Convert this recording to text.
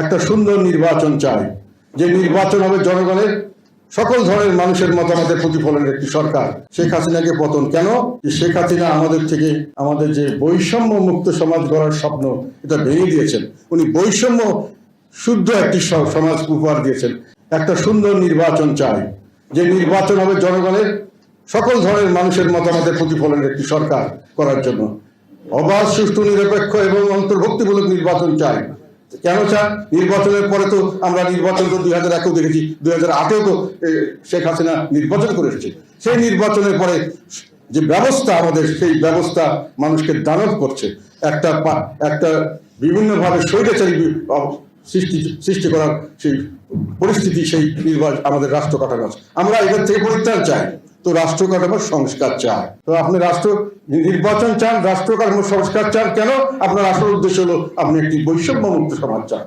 একটা সুন্দর নির্বাচন চাই। যে নির্বাচন হবে জনগণের সকল ধরনের মানুষের মতামতের প্রতিফলনের একটি সরকার। শেখ হাসিনাকে পতন কেন? শেখ হাসিনা আমাদের থেকে আমাদের যে বৈষম্য মুক্ত সমাজ গড়ার স্বপ্ন, এটা ভেঙে দিয়েছেন। উনি বৈষম্য শুদ্ধ একটি সমাজ উপহার দিয়েছেন। একটা সুন্দর নির্বাচন চাই। যে নির্বাচন হবে জনগণের সকল ধরনের মানুষের মতামতের প্রতিফলনের একটি সরকার করার জন্য। অবাধ, সুষ্ঠু, নিরপেক্ষ এবং অন্তর্ভুক্তিমূলক নির্বাচন চাই। কেন চান? নির্বাচনের পরে তো আমরা নির্বাচন তো দুই হাজার একেও দেখেছি, দুই হাজার আটেও তো শেখ হাসিনা নির্বাচন করে এসেছে। সেই নির্বাচনের পরে যে ব্যবস্থা আমাদের, সেই ব্যবস্থা মানুষকে দানব করছে। একটা একটা বিভিন্নভাবে স্বৈরাচারী সৃষ্টি সৃষ্টি করার সেই পরিস্থিতি, সেই নির্বাচন আমাদের রাষ্ট্র কাঠামো আছে। আমরা এদের থেকে পরিত্রাণ চাই। তো রাষ্ট্র কাঠামোর সংস্কার চান। তো আপনি রাষ্ট্র, নির্বাচন চান রাষ্ট্র কাঠামোর সংস্কার চান, কেন? আপনার আসল উদ্দেশ্য হলো আপনি একটি বৈষম্য মুক্ত সমাজ চান।